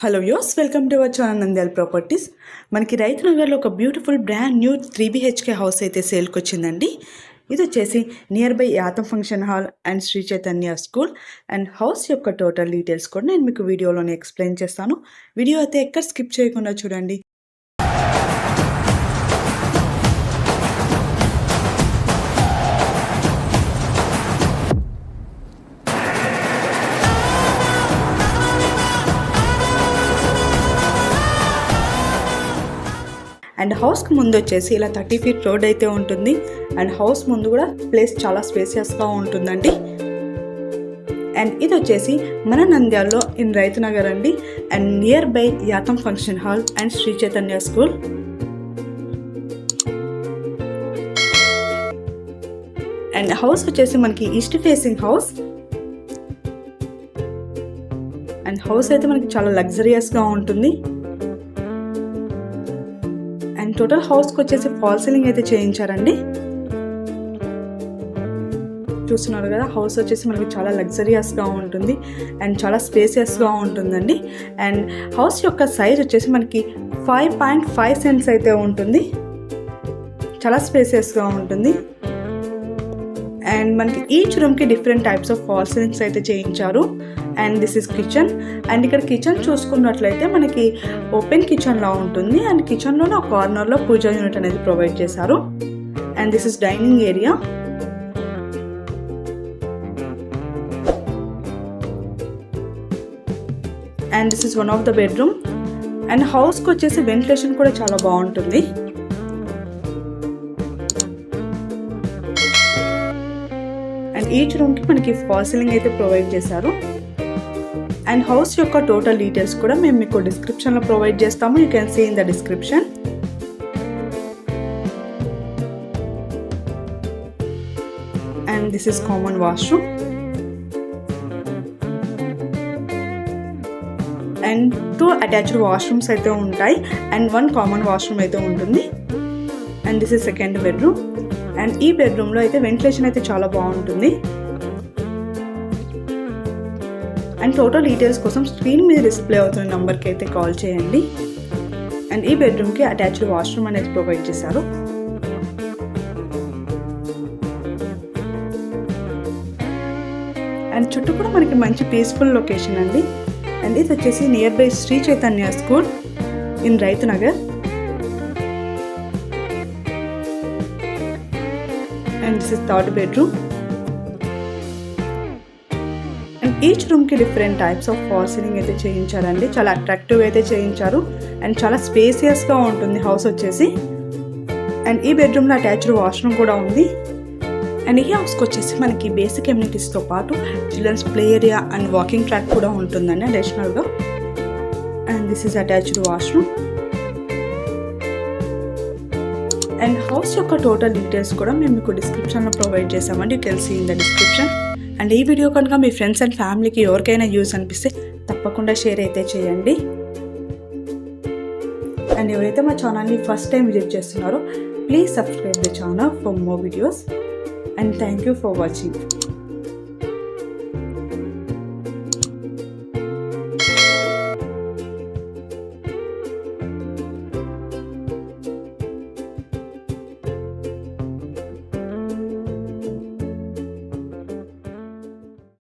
Hello యోస్ welcome to our channel Nandyal properties మనకి రైతు నగర్లో ఒక beautiful brand new three BHK house అయితే సేల్కి వచ్చిందండి. ఇది వచ్చేసి near by Yatham function hall and Sri Chaitanya school and house యొక్క టోటల్ డీటెయిల్స్ కూడా నేను మీకు వీడియోలోనే ఎక్స్ప్లెయిన్ చేస్తాను. వీడియో అయితే ఎక్కడ స్కిప్ చేయకుండా చూడండి. అండ్ హౌస్కి ముందు వచ్చేసి ఇలా థర్టీ ఫీట్ రోడ్ అయితే ఉంటుంది. అండ్ హౌస్ ముందు కూడా ప్లేస్ చాలా స్పేసియస్గా ఉంటుందండి. అండ్ ఇది వచ్చేసి మన నంద్యాలలో ఇన్ రైతు నగర్ అండి. And near by Yatham function hall and Sri Chaitanya school. And house వచ్చేసి మనకి east facing house. And house అయితే మనకి చాలా లగ్జరియస్గా ఉంటుంది. టోటల్ హౌస్కి వచ్చేసి ఫాల్ సీలింగ్ అయితే చేయించారండి. చూస్తున్నారు కదా హౌస్ వచ్చేసి మనకి చాలా లగ్జరియస్గా ఉంటుంది. అండ్ చాలా స్పేసియస్గా ఉంటుందండి. అండ్ హౌస్ యొక్క సైజ్ వచ్చేసి మనకి ఫైవ్ పాయింట్ ఫైవ్ సెంట్స్ అయితే ఉంటుంది. చాలా స్పేసియస్గా ఉంటుంది. అండ్ మనకి ఈచ్ రూమ్కి different types of fall ceilings అయితే చేయించారు. And this is kitchen and ఇక్కడ కిచెన్ చూసుకున్నట్లయితే మనకి ఓపెన్ కిచెన్లా ఉంటుంది. అండ్ కిచెన్లోనే ఒక కార్నర్లో పూజ యూనిట్ అనేది ప్రొవైడ్ చేశారు. And this is dining area and this is one of the bedroom and హౌస్కి వచ్చేసి వెంటిలేషన్ కూడా చాలా బాగుంటుంది. అండ్ ఈచ్ రూమ్కి మనకి ఫాల్ సీలింగ్ అయితే ప్రొవైడ్ చేశారు. అండ్ హౌస్ యొక్క టోటల్ డీటెయిల్స్ కూడా మేము మీకు డిస్క్రిప్షన్లో ప్రొవైడ్ చేస్తాము. You can see in the description and this is common washroom and two attached washrooms అయితే ఉంటాయి. అండ్ వన్ కామన్ వాష్రూమ్ అయితే ఉంటుంది. And this is second bedroom and ఈ బెడ్రూమ్లో అయితే వెంటిలేషన్ అయితే చాలా బాగుంటుంది. అండ్ టోటల్ డీటెయిల్స్ కోసం స్క్రీన్ మీద డిస్ప్లే అవుతున్న నెంబర్కి అయితే కాల్ చేయండి. అండ్ ఈ బెడ్రూమ్కి అటాచ్డ్ వాష్రూమ్ అనేది ప్రొవైడ్ చేశారు. అండ్ చుట్టూ కూడా మనకి మంచి పీస్ఫుల్ లొకేషన్ అండి. అండ్ ఇది వచ్చేసి nearby Sri Chaitanya school in Rythu Nagar and this is third bedroom each రూమ్కి different types of fall ceiling అయితే చేయించారండి. చాలా అట్రాక్టివ్ అయితే చేయించారు. అండ్ చాలా స్పేసియస్గా ఉంటుంది హౌస్ వచ్చేసి. అండ్ ఈ బెడ్రూమ్లో అటాచ్డ్ వాష్రూమ్ కూడా ఉంది. అండ్ ఈ హౌస్కి వచ్చేసి మనకి బేసిక్ ఎమ్యూనిటీస్తో పాటు children's play area and walking track కూడా ఉంటుందండి అడిషనల్గా and this is attached washroom and house యొక్క టోటల్ డీటెయిల్స్ కూడా మేము మీకు డిస్క్రిప్షన్లో ప్రొవైడ్ చేసామండి you can see in the description and ఈ వీడియో కనుక మీ ఫ్రెండ్స్ అండ్ ఫ్యామిలీకి ఎవరికైనా యూస్ అనిపిస్తే తప్పకుండా షేర్ అయితే చేయండి. అండ్ ఎవరైతే మా ఛానల్ని ఫస్ట్ టైం విజిట్ చేస్తున్నారో please subscribe the channel for more videos. And thank you for watching.